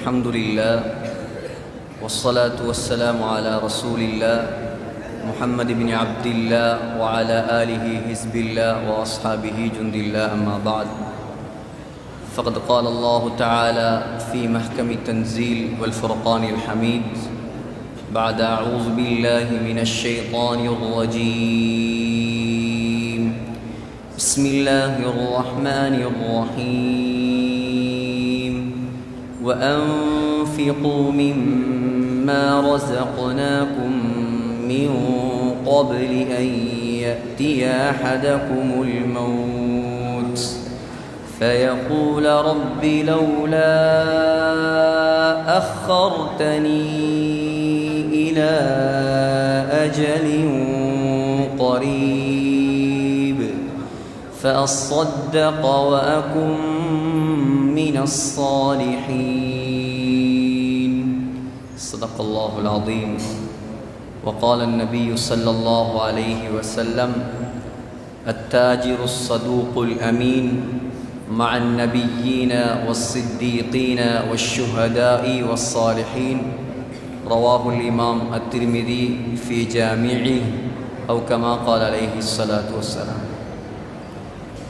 الحمد لله والصلاة والسلام على رسول الله محمد بن عبد الله وعلى آله حزب الله وأصحابه جند الله أما بعد. فقد قال الله تعالى في محكم التنزيل والفرقان الحميد بعد أعوذ بالله من الشيطان الرجيم. بسم الله الرحمن الرحيم. وأنفقوا مما رزقناكم من قبل أن يأتي أحدكم الموت. فيقول رب لولا أخرتني إلى أجل قريب. فأصدق وأكن من الصالحين. صدق الله العظيم وقال النبي صلى الله عليه وسلم التاجر الصدوق الأمين مع النبيين والصديقين والشهداء والصالحين رواه الإمام الترمذي في جامعه أو كما قال عليه الصلاة والسلام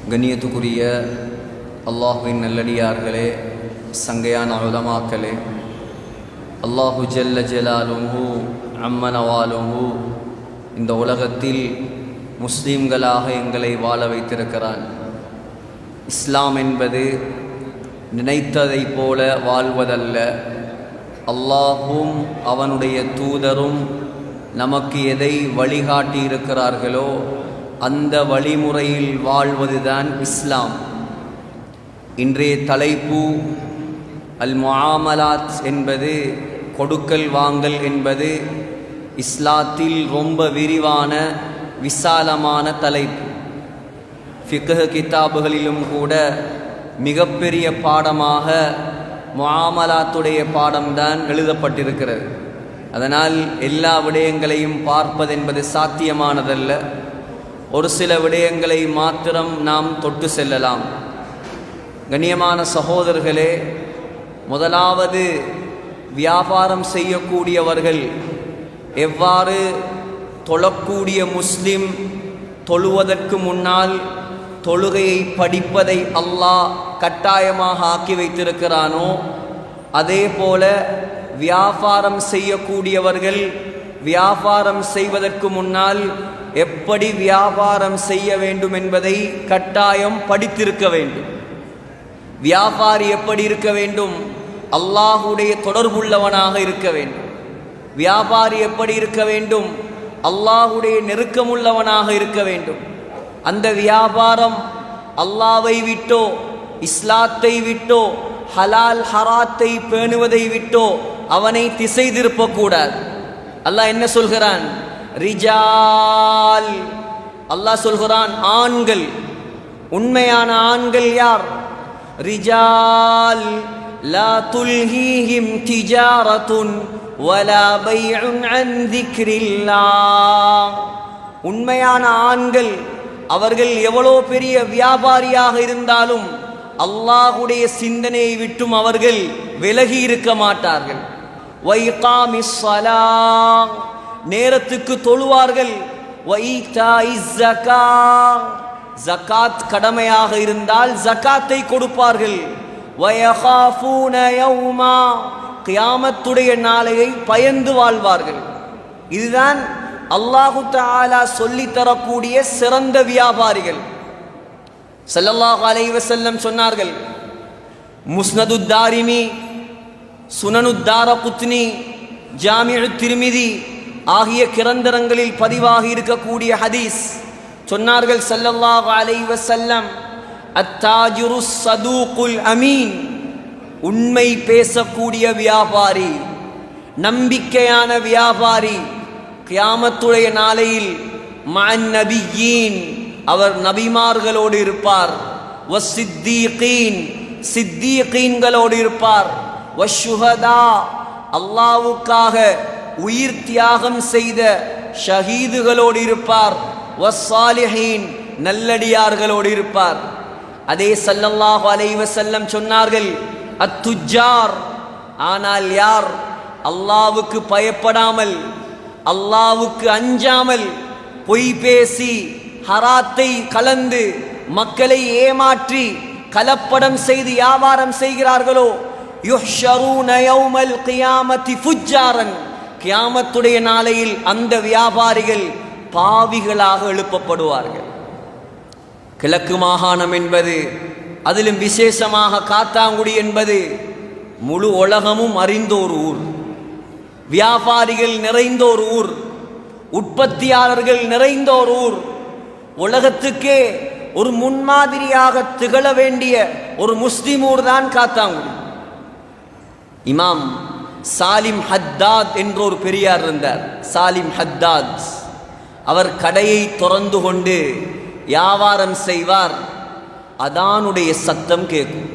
கண்ணியத்துக்குரிய அல்லாஹுவின் நல்லடியார்களே சங்கையான உலமாக்களே அல்லாஹு ஜல்ல ஜலாலுஹு அம்மனவாலுஹு இந்த உலகத்தில் முஸ்லீம்களாக எங்களை வாழ வைத்திருக்கிறான் இஸ்லாம் என்பது நினைத்ததைப் போல வாழ்வதல்ல. அல்லாஹும் அவனுடைய தூதரும் நமக்கு எதை வழிகாட்டி இருக்கிறார்களோ அந்த வழிமுறையில் வாழ்வதுதான் இஸ்லாம். இன்றைய தலைப்பு அல் முஆமலாத் என்பது கொடுக்கல் வாங்கல் என்பது இஸ்லாத்தில் ரொம்ப விரிவான விசாலமான தலைப்பு. ஃபிக்ஹ் கிதாபுகளிலும் கூட மிகப்பெரிய பாடமாக முஆமலாத்துடைய பாடம்தான் எழுதப்பட்டிருக்கிறது. அதனால் எல்லா விடயங்களையும் பார்ப்பதென்பது சாத்தியமானதல்ல. ஒரு சில விடயங்களை மாத்திரம் நாம் தொட்டு செல்லலாம். கண்ணியமான சகோதரர்களே முதலாவது வியாபாரம் செய்யக்கூடியவர்கள் எவ்வாறு தொழக்கூடிய முஸ்லிம் தொழுவதற்கு முன்னால் தொழுகையை படிப்பதை அல்லாஹ் கட்டாயமாக ஆக்கி வைத்திருக்கிறானோ அதே போல வியாபாரம் செய்யக்கூடியவர்கள் வியாபாரம் செய்வதற்கு முன்னால் எப்படி வியாபாரம் செய்ய வேண்டும் என்பதை கட்டாயம் படித்திருக்க வேண்டும். வியாபாரி எப்படி இருக்க வேண்டும்? அல்லாஹுடைய தொடர்புள்ளவனாக இருக்க வேண்டும். வியாபாரி எப்படி இருக்க வேண்டும்? அல்லாஹுடைய நெருக்கமுள்ளவனாக இருக்க வேண்டும். அந்த வியாபாரம் அல்லாவை விட்டோ இஸ்லாத்தை விட்டோ ஹலால் ஹராத்தை பேணுவதை விட்டோ அவனை திசை திருப்பக்கூடாது. அல்லாஹ் என்ன சொல்கிறான்? ரிஜால். அல்லாஹ் சொல்கிறான் ஆண்கள். உண்மையான ஆண்கள் யார்? ரிஜால். لا تلهيهم تجارة ولا بيع عن ذكر الله உண்மையான ஆண்கள் அவர்கள் எவ்வளோ பெரிய வியாபாரியாக இருந்தாலும் அல்லாஹுடைய சிந்தனையை விட்டும் அவர்கள் விலகி இருக்க மாட்டார்கள் வைகாமிஸ் ஸலாத் நேரத்துக்கு தொழுவார்கள் ஜகாத் கடமையாக இருந்தால் ஜகாத்தை கொடுப்பார்கள் கியாமத்துடைய நாளையை பயந்து வாழ்வார்கள். இதுதான் அல்லாஹு தாலா சொல்லி தரக்கூடிய சிறந்த வியாபாரிகள். சல்லல்லாஹு அலைவசல்லம் சொன்னார்கள் முஸ்னதுத்தாரிமி சுனனுத்தார குத்னி ஜாமியு திருமிதி ஆகிய கிரந்தரங்களில் பதிவாகி இருக்கக்கூடிய ஹதீஸ். சொன்னார்கள் சல்லல்லாஹு அலைவசல்லம் செல்லம் அத்தாஜுரு சதூகுல் அமீன். உண்மை பேசக்கூடிய வியாபாரி நம்பிக்கையான வியாபாரி கியாமத்துடைய நாளையில் மன் நபியீன் அவர் நபிமார்களோடு இருப்பார். வசித்தீகீன் சித்தீகீன்களோடு இருப்பார். வஷுஹதா அல்லாவுக்காக உயிர் தியாகம் செய்த ஷஹீதுகளோடு இருப்பார். வஸ்ஸாலிஹீன் நல்லடியார்களோடு இருப்பார். அதே சல்லல்லாஹு அலைவ செல்லம் சொன்னார்கள் அத்துஜார் ஆனால் யார்? அல்லாவுக்கு பயப்படாமல் அல்லாவுக்கு அஞ்சாமல் பொய் பேசி ஹராத்தை கலந்து மக்களை ஏமாற்றி கலப்படம் செய்து வியாபாரம் செய்கிறார்களோ? கியாமத்துடைய நாளையில் அந்த வியாபாரிகள் பாவிகளாக எழுப்பப்படுவார்கள். கிழக்கு மாகாணம் என்பது அதிலும் விசேஷமாக காத்தாங்குடி என்பது முழு உலகமும் அறிந்தோர் ஊர். வியாபாரிகள் நிறைந்தோர் ஊர். உற்பத்தியாளர்கள் நிறைந்தோர் ஊர். உலகத்துக்கே ஒரு முன்மாதிரியாக திகழ வேண்டிய ஒரு முஸ்லிம் ஊர் தான் காத்தாங்குடி. இமாம் சாலிம் ஹத்தாத் என்ற ஒரு பெரியார் இருந்தார். சாலிம் ஹத்தாத். அவர் கடையை திறந்து கொண்டு வியாபாரம் செய்வார். அதானுடைய சத்தம் கேட்கும்.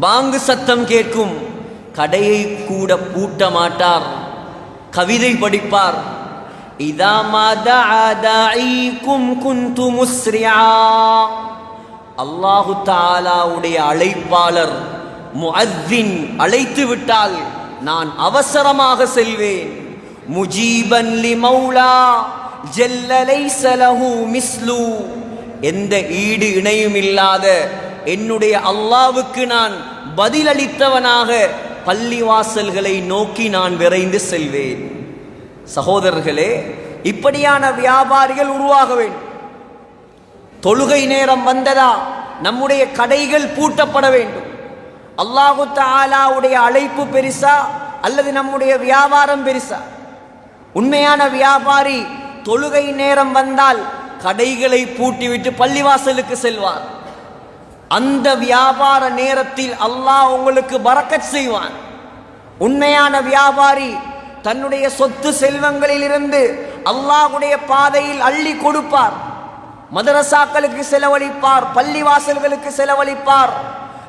பாங்கு சத்தம் கேட்கும். கடையை கூட பூட்ட மாட்டார். கவிதை படிப்பார். அல்லாஹு தாலாவுடைய அழைப்பாளர் முஅத்தின் அழைத்து விட்டால் நான் அவசரமாக செல்வேன். முஜீபன் லி மௌலா. ஜல்லலை சலஹு மிஸ்லு. எந்த ஈடு இணையும் இல்லாத என்னுடைய அல்லாவுக்கு நான் பதிலளித்தவனாக பள்ளிவாசல்களை நோக்கி நான் விரைந்து செல்வேன். சகோதரர்களே இப்படியான வியாபாரிகள் உருவாக வேண்டும். தொழுகை நேரம் வந்ததா? நம்முடைய கடைகள் பூட்டப்பட வேண்டும். அல்லாஹு தாலாவுடைய அழைப்பு பெருசா அல்லது நம்முடைய வியாபாரம் பெருசா? உண்மையான வியாபாரி தொழுகை நேரம் வந்தால் கடைகளை பூட்டிவிட்டு பள்ளிவாசலுக்கு செல்வார். அந்த வியாபார நேரத்தில் அல்லாஹ் உங்களுக்கு பறக்கச் செய்வான். உண்மையான வியாபாரி தன்னுடைய சொத்து செல்வங்களிலிருந்து அல்லாஹுடைய பாதையில் அள்ளி கொடுப்பார். மதரசாக்களுக்கு செலவழிப்பார் பள்ளிவாசல்களுக்கு செலவழிப்பார்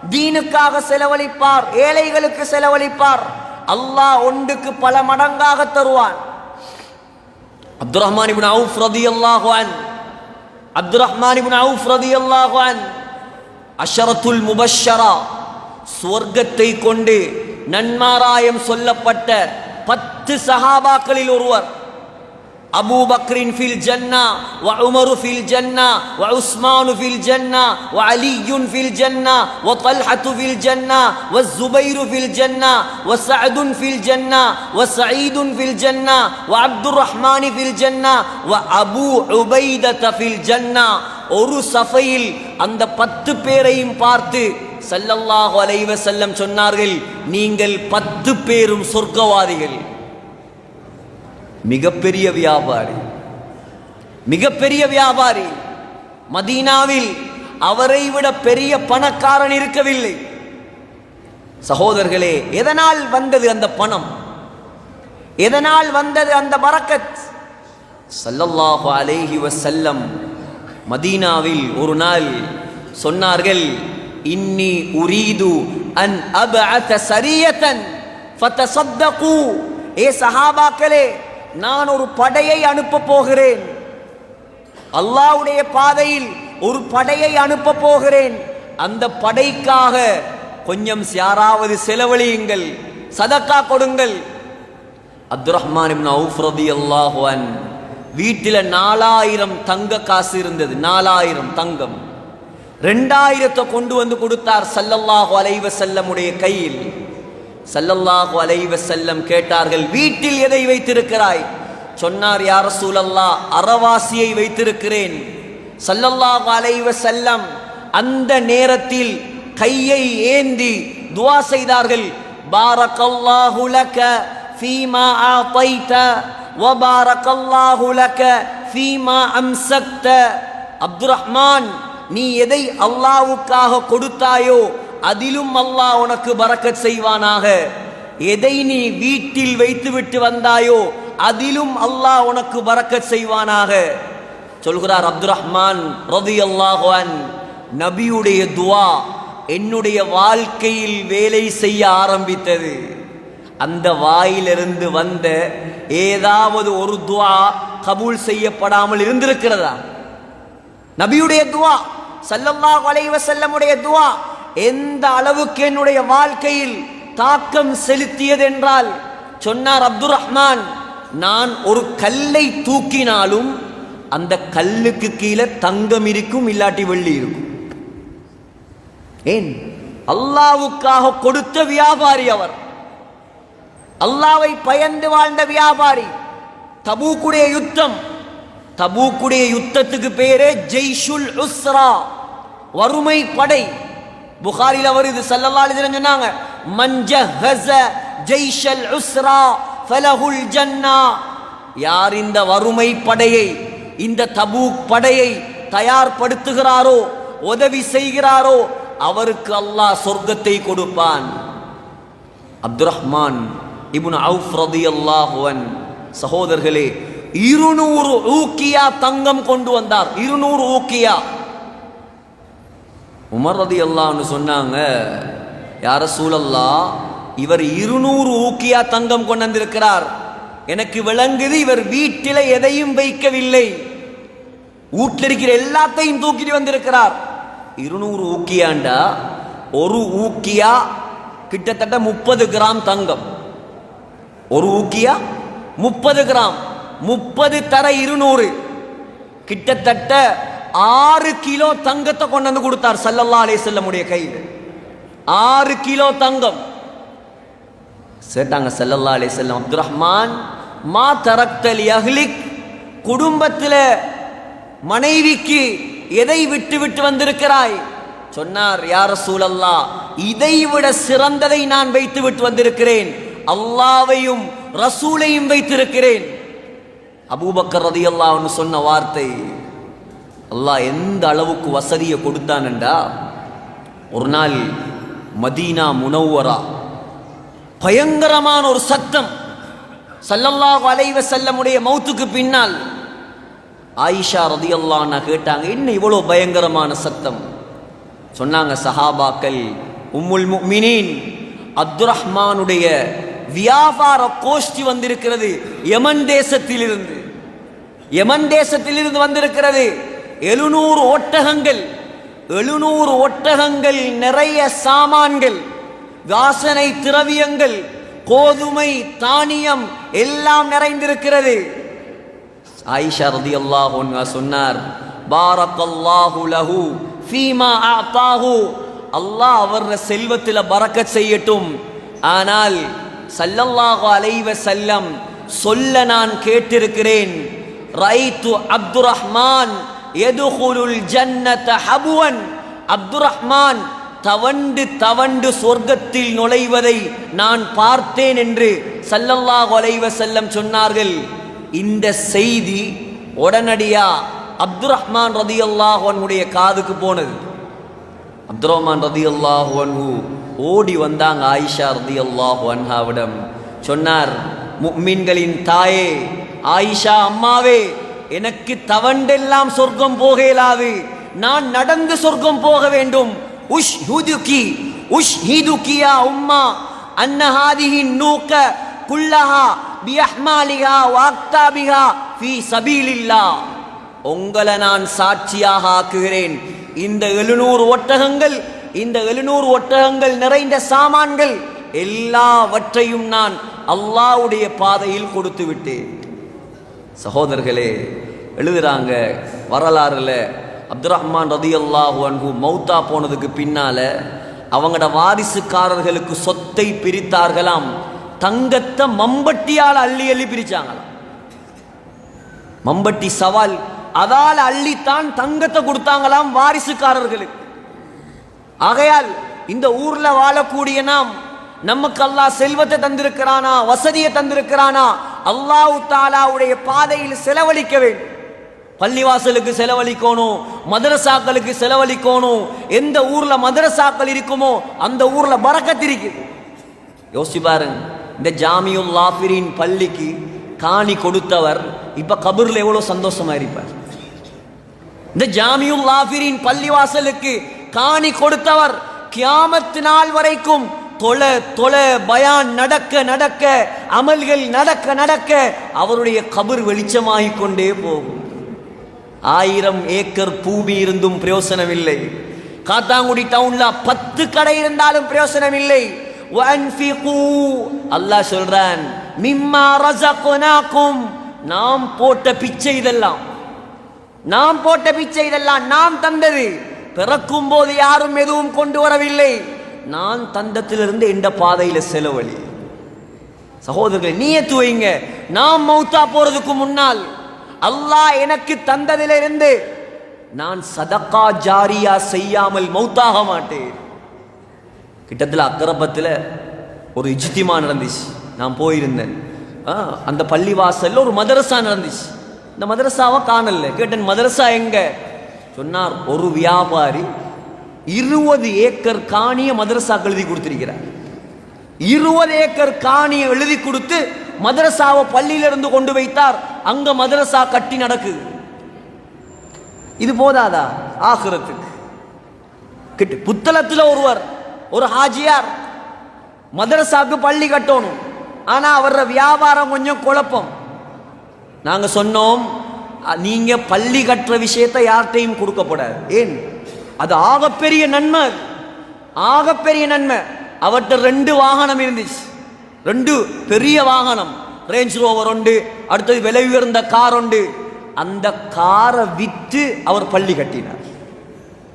தீனுக்காக செலவழிப்பார் ஏழைகளுக்கு செலவழிப்பார். அல்லாஹ் ஒன்றுக்கு பல மடங்காக தருவான். அப்துல் ரஹ்மான் இப்னு அவுஃப் ரதியல்லாஹு அன். அப்துல் ரஹ்மான் இப்னு அவுஃப் அஷரத்துல் முபஷரா சுவர்க்கத்தை கொண்டு நன்மாராயம் சொல்லப்பட்ட பத்து சஹாபாக்களில் ஒருவர். அபூ பக்ரின் ஃபில் ஜன்னா வ உமரு ஃபில் ஜன்னா வ உஸ்மானு ஃபில் ஜன்னா வ அலியுன் ஃபில் ஜன்னா வ தல்ஹத்து ஃபில் ஜன்னா வ ஜுபைரு ஃபில் ஜன்னா வ சஅதுன் ஃபில் ஜன்னா வ சயீதுன் ஃபில் ஜன்னா வ அப்துர் ரஹ்மானி ஃபில் ஜன்னா வ அபூ உபைதத ஃபில் ஜன்னா ஒரு சஃபையில் அந்த பத்து பேரையும் பார்த்து சல்லல்லாஹு அலைவ வஸல்லம் சொன்னார்கள் நீங்கள் பத்து பேரும் சொர்க்கவாதிகள். மிகப்பெரிய வியாபாரி. மிகப்பெரிய வியாபாரி. மதீனாவில் அவரை விட பெரிய பணக்காரன் இருக்கவில்லை. சகோதரர்களே எதனால் வந்தது அந்த பணம்? எதனால் வந்தது அந்த பரக்கத் சல்லல்லாஹு அலேஹி வசல்லம் மதீனாவில் ஒரு நாள் சொன்னார்கள் இன்னி உரீது அன் அபஅத சரியத்தன் ஃபதசத்தகு ஏ சஹாபாக்களே நான் ஒரு படையை அனுப்ப போகிறேன். அல்லாஹ்வுடைய பாதையில் ஒரு படையை அனுப்ப போகிறேன். அந்த படைக்காக கொஞ்சம் யாராவது செலவழியுங்கள் சதக்கா கொடுங்கள். அப்துல் ரஹ்மான் இப்னு அன் வீட்டில் நாலாயிரம் தங்க காசு இருந்தது. நாலாயிரம் தங்கம். ரெண்டாயிரத்தை கொண்டு வந்து கொடுத்தார் சல்லல்லாஹு அலைவ செல்லமுடைய கையில். சல்லல்லாஹு அலைவ செல்லம் கேட்டார்கள் வீட்டில் எதை வைத்திருக்கிறாய்? சொன்னார் யார் சூழல்லா அறவாசியை வைத்திருக்கிறேன். சல்லல்லாஹு அலைவ செல்லம் அந்த நேரத்தில் கையை ஏந்தி துவா செய்தார்கள் பாரக்கல்லாஹு லக ஃபீமா ஆதைத வபாரக்கல்லாஹு லக ஃபீமா அம்சக்த. அப்துல் ரஹ்மான் நீ எதை அல்லாவுக்காக கொடுத்தாயோ அதிலும் அல்லாஹ் உனக்கு பறக்கச் செய்வானாக. எதை நீ வீட்டில் வைத்துவிட்டு வந்தாயோ அதிலும் அல்லாஹ் உனக்கு பறக்கச் செய்வானாக. சொல்கிறார் அப்துல் ரஹ்மான் ரதி அல்லாஹான் நபியுடைய துவா என்னுடைய வாழ்க்கையில் வேலை செய்ய ஆரம்பித்தது. அந்த வாயிலிருந்து வந்த ஏதாவது ஒரு துவா கபூல் செய்யப்படாமல் இருந்திருக்கிறதா? நபியுடைய துவா சல்லல்லாஹு அலைஹி வஸல்லமுடைய துவா எந்த அளவுக்கு என்னுடைய வாழ்க்கையில் தாக்கம் செலுத்தியது என்றால் சொன்னார் அப்துல் ரஹ்மான் நான் ஒரு கல்லை தூக்கினாலும் அந்த கல்லுக்கு கீழே தங்கம் இருக்கும் இல்லாட்டி வெள்ளி இருக்கும். ஏன்? அல்லாவுக்காக கொடுத்த வியாபாரி அவர். அல்லாவை பயந்து வாழ்ந்த வியாபாரி. தபூக்குடைய யுத்தம். தபூக்குடைய யுத்தத்துக்கு பேரே ஜெய்ஷுல் உஸ்ரா வறுமை படை புகாரில வருது சல்லல்லா அலைஹி வஸல்லம் சொன்னாங்க மன்ஜஹஸ ஜெய்ஷல் உஸ்ரா ஃபலஹுல் ஜன்னா. யார் இந்த வறுமை படையை இந்த தபூக் படையை தயார்படுத்துகிறாரோ உதவி செய்கிறாரோ அவருக்கு அல்லாஹ் சொர்க்கத்தை கொடுப்பான். அப்துல் ரஹ்மான் இபுன் அவுஃப் ரதி அல்லாஹுவன் சகோதரர்களே இருநூறு ஊக்கியா தங்கம் கொண்டு வந்தார் இருநூறு ஊக்கியா. உமர் ரதி அல்லான்னு சொன்னாங்க யார சூழல்லா இவர் இருநூறு ஊக்கியா தங்கம் கொண்டு வந்திருக்கிறார் எனக்கு விளங்குது இவர் வீட்டில் எதையும் வைக்கவில்லை. வீட்டில் இருக்கிற எல்லாத்தையும் தூக்கிட்டு வந்திருக்கிறார். இருநூறு ஊக்கியாண்டா? ஒரு ஊக்கியா? கிட்டத்தட்ட முப்பது கிராம் தங்கம். ஒரு ஊக்கியா? முப்பது கிராம். முப்பது தர இருநூறு. கிட்டத்தட்ட ஆறு கிலோ தங்கத்தை கொண்டு வந்து கொடுத்தார் சல்லல்லா அலே செல்லமுடைய கையில் ஆறு கிலோ தங்கம். சேட்டாங்க சல்லல்லா அலே செல்லம் அப்துல் ரஹ்மான் மா தரக்தல் அஹ்லிக் குடும்பத்தில் மனைவிக்கு எதை விட்டு விட்டு வந்திருக்கிறாய்? சொன்னார் யார சூழல்லா இதை விட சிறந்ததை நான் வைத்து விட்டு வந்திருக்கிறேன். அல்லாவையும் ரசூலையும் வைத்திருக்கிறேன். அபூபக்கர் ரதி அல்லாஹ்னு சொன்ன வார்த்தை. அல்லாஹ் எந்த அளவுக்கு வசதியை கொடுத்தானண்டா? ஒரு நாள் மதீனா முனவரா பயங்கரமான ஒரு சத்தம். சல்லல்லாஹு அலைஹி செல்லமுடைய மௌத்துக்கு பின்னால் ஆயிஷா ரதியல்லான்னா கேட்டாங்க என்ன இவ்வளோ பயங்கரமான சத்தம்? சொன்னாங்க சஹாபாக்கள் உம்முல் முஃமினீன் அப்துல் ரஹ்மானுடைய வியாபார கோஷ்டி வந்திருக்கிறது யமன் தேசத்திலிருந்து யமன் தேசத்திலிருந்து வந்திருக்கிறது. எழுநூறு ஒட்டகங்கள் எழுநூறு ஒட்டகங்கள் நிறைய சாமான்கள் வாசனை திரவியங்கள் கோதுமை தானியம் எல்லாம் நிறைந்திருக்கிறது. ஆயிஷா ரதி அல்லாஹ் சொன்னார் பாரக்கல்லாஹு லஹு ஃபீமா ஆத்தாஹு அல்லாஹ் அவர் செல்வத்தில் பறக்க செய்யட்டும். ஆனால் சல்லல்லாஹு அலைவ செல்லம் சொல்ல நான் கேட்டிருக்கிறேன் ரைத்து அப்துல் ரஹ்மான் எதுகுலுல் ஜன்னத ஹபுவன்? அப்துர் ரஹ்மான் தவண்டு தவண்டு சொர்க்கத்தில் நுழைவதை நான் பார்த்தேன் என்று சல்லல்லா ஒலைவ செல்லம் சொன்னார்கள். இந்த செய்தி உடனடியா அப்துல் ரஹ்மான் ரதி அல்லாஹனுடைய காதுக்கு போனது. அப்துல் ரஹ்மான் ரதி அல்லாஹு ஓடி வந்தாங்க ஆயிஷா ரதி அல்லாஹு அன்ஹாவிடம். சொன்னார் முக்மீன்களின் தாயே ஆயிஷா அம்மாவே எனக்கு தவண்டெல்லாம் சொர்க்கம் போக இயலாது நான் நடந்து சொர்க்கம் போக வேண்டும். உஷ் ஹுதுகி உஷ் ஹிதுகியா உம்மா அன்னஹாதிஹின் நூக்க குல்லஹா பியஹ்மாலிஹா வாக்தாபிஹா பி சபீலில்லா. உங்களை நான் சாட்சியாக ஆக்குகிறேன். இந்த எழுநூறு ஒட்டகங்கள் இந்த எழுநூறு ஒட்டகங்கள் நிறைந்த சாமான்கள் எல்லாவற்றையும் நான் அல்லாவுடைய பாதையில் கொடுத்து விட்டேன் சகோதரர்களே எழுதுறாங்க. வரலாறுல அப்துல் ரஹ்மான் ரதி அல்லாஹு அன்ஹு மௌத்தா போனதுக்கு பின்னால அவங்களோட வாரிசுக்காரர்களுக்கு சொத்தை பிரித்தார்களாம். தங்கத்தை மம்பட்டியால் அள்ளி அள்ளி பிரிச்சாங்களாம். மம்பட்டி சவால் அதால் அள்ளித்தான் தங்கத்தை கொடுத்தாங்களாம் வாரிசுக்காரர்களுக்கு. ஆகையால் இந்த ஊர்ல வாழக்கூடிய நாம் நமக்கு அல்லாஹ் செல்வத்தை தந்திருக்கிறானா வசதியை தந்திருக்கிறானா அல்லாஹ் தாலாவுடைய பாதையில் செலவழிக்க வேண்டும். பள்ளிவாசலுக்கு செலவழிக்கணும் மதரசாக்களுக்கு செலவழிக்கணும். எந்த ஊர்ல மதரசாக்கள் இருக்குமோ அந்த ஊர்ல பறக்கத்து இருக்குது. யோசிச்சு பாருங்க. இந்த ஜாமியும் லாஃபிரின் பள்ளிக்கு காணி கொடுத்தவர் இப்ப கபூர்ல எவ்வளவு சந்தோஷமா இருப்பார். இந்த ஜாமியும் லாஃபிரின் பள்ளிவாசலுக்கு காணி கொடுத்தவர் கியாமத்து நாள் வரைக்கும் தொலை தொலை பயான் நடக்க நடக்க அமல்கள் நடக்க நடக்க அவருடைய கபர் வெளிச்சமாகிக் கொண்டே போகும். ஆயிரம் ஏக்கர் பூமி இருந்தும் பிரயோசனம் இல்லை காத்தாங்குடி டவுன்ல பத்து கடை இருந்தாலும் பிரயோசனம் இல்லை அல்லாஹ் சொல்றான் மிம்மா ரஸக்னாக்கும் நாம் போட்ட பிச்சை இதெல்லாம். நாம் போட்ட பிச்சை இதெல்லாம் நாம் தந்தது. பிறக்கும் போது யாரும் எதுவும் கொண்டு வரவில்லை. நான் தந்தத்திலிருந்து இந்த பாதையில செலவழி சகோதரர்களை நீயத்து வைங்க நாம் மௌத்தா போறதுக்கு முன்னால் அல்லாஹ் எனக்கு தந்ததிலிருந்து நான் சதக்கா ஜாரியா செய்யாமல் மௌத்தாக மாட்டேன். கிட்டத்தில் அக்கரப்பத்தில் ஒரு இஜித்திமா நடந்துச்சு. நான் போயிருந்தேன். ஆ, அந்த பள்ளிவாசல்ல ஒரு மதரசா நடந்துச்சு. இந்த மதரசாவை காணல. கேட்டேன் மதரசா எங்க? சொன்னார் ஒரு வியாபாரி இருபது ஏக்கர் காணிய மதரசா எழுதி கொடுத்திருக்கிறார். இருபது ஏக்கர் காணியை எழுதி கொடுத்து மதரசாவை பள்ளியிலிருந்து கொண்டு வைத்தார். அங்க மதரசா கட்டி நடக்குது இது போதாதா? ஆகிறதுக்கு கிட்ட புத்தளத்தில் ஒருவர் ஒரு ஹாஜியார் மதரசாவுக்கு பள்ளி கட்டணும். ஆனால் அவர வியாபாரம் கொஞ்சம் குழப்பம். நாங்கள் சொன்னோம் நீங்கள் நீங்க பள்ளி கட்டுற விஷயத்தை யார்கிட்டையும் கொடுக்கப்படாது. ஏன்? அது ஆகப்பெரிய நன்மை. ஆகப்பெரிய நன்மை. அவர்கிட்ட ரெண்டு வாகனம் இருந்துச்சு. ரெண்டு பெரிய வாகனம். ரேஞ்ச் ரோவர் உண்டு. அடுத்தது விலை உயர்ந்த கார் உண்டு. அந்த காரை விற்று அவர் பள்ளி கட்டினார்.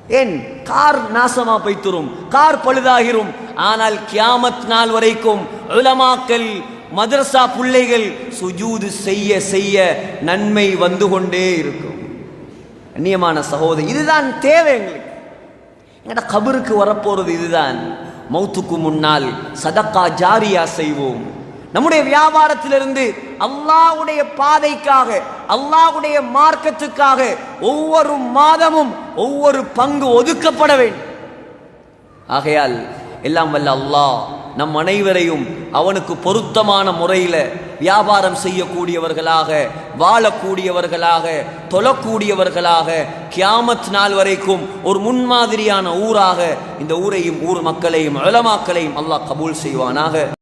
ஏன்? கார் நாசமா போய்த்துரும். கார் பழுதாகிரும். ஆனால் கியாமத் நாள் வரைக்கும் உலமாக்கல் மதரசா பிள்ளைகள் சுஜூது செய்ய செய்ய நன்மை வந்து கொண்டே இருக்கும். அந்நியமான சகோதரி இதுதான் தேவை எங்களுக்கு. எங்கட கபருக்கு வரப்போறது இதுதான். மௌத்துக்கு முன்னால் சதக்கா ஜாரியா செய்வோம். நம்முடைய வியாபாரத்திலிருந்து அல்லாஹ்வுடைய பாதைக்காக அல்லாஹ்வுடைய மார்க்கத்துக்காக ஒவ்வொரு மாதமும் ஒவ்வொரு பங்கு ஒதுக்கப்பட வேண்டும். ஆகையால் எல்லாம் வல்ல அல்லாஹ் நம் அனைவரையும் அவனுக்கு பொருத்தமான முறையில் வியாபாரம் செய்யக்கூடியவர்களாக வாழக்கூடியவர்களாக தொழக்கூடியவர்களாக கியாமத் நாள் வரைக்கும் ஒரு முன்மாதிரியான ஊராக இந்த ஊரையும் ஊர் மக்களையும் உலமாக்களையும் அல்லாஹ் கபூல் செய்வானாக.